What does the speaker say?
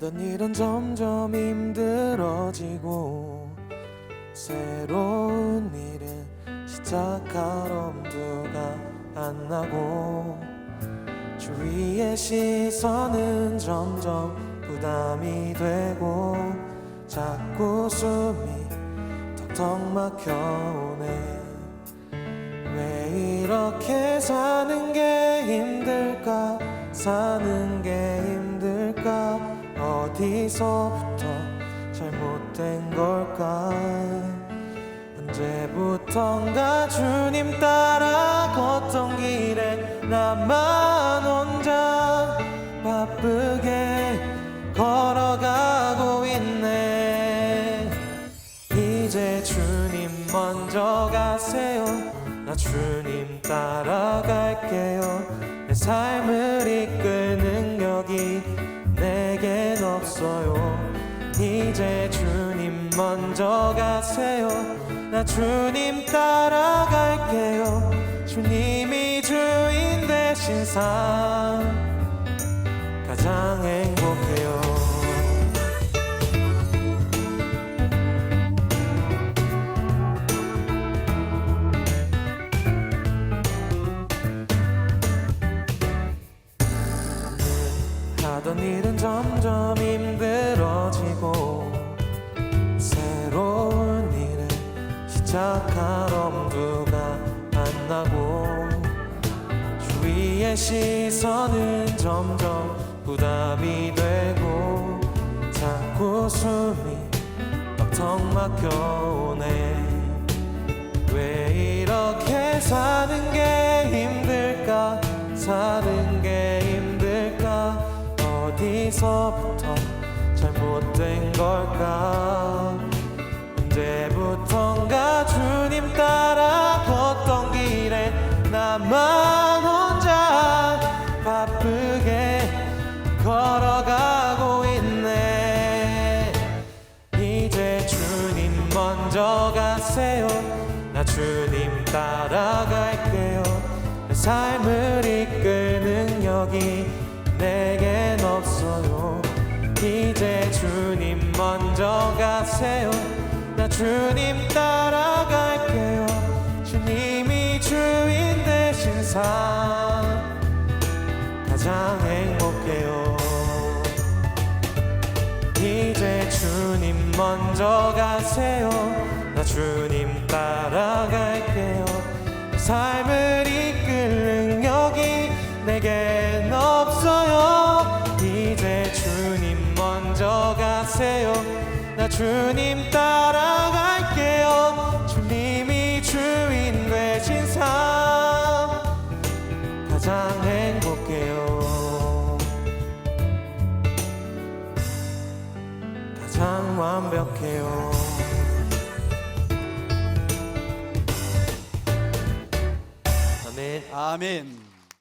하던 일은 점점 힘들어지고 새로운 일은 시작할 엄두가 안 나고 주위의 시선은 점점 부담이 되고 자꾸 숨이 턱턱 막혀오네. 왜 이렇게 사는 게 힘들까? 사는 게 어디서부터 잘못된 걸까? 언제부턴가 주님 따라 걷던 길에 나만 혼자 바쁘게 걸어가고 있네. 이제 주님 먼저 가세요. 나 주님 따라갈게요. 내 삶을 이끌 이제 주님 먼저 가세요. 나 주님 따라갈게요. 주님이 주인 되신 삶 가장 행복해요. 하던 일은 점점 시작할 엄두가 안 나고 주위의 시선은 점점 부담이 되고 자꾸 숨이 턱턱 막혀오네. 왜 이렇게 사는 게 힘들까? 사는 게 힘들까? 어디서부터 잘못된 걸까? 언제부턴가 주님 따라 걷던 길에 나만 혼자 바쁘게 걸어가고 있네. 이제 주님 먼저 가세요. 나 주님 따라갈게요. 내 삶을 이끌 능력이 내겐 없어요. 이제 주님 먼저 가세요. 나 주님 따라 삶 가장 행복해요. 이제 주님 먼저 가세요. 나 주님 따라갈게요. 삶을 이끌 능력이 내겐 없어요. 이제 주님 먼저 가세요. 나 주님 따라갈게요 완벽해요 아멘 아멘.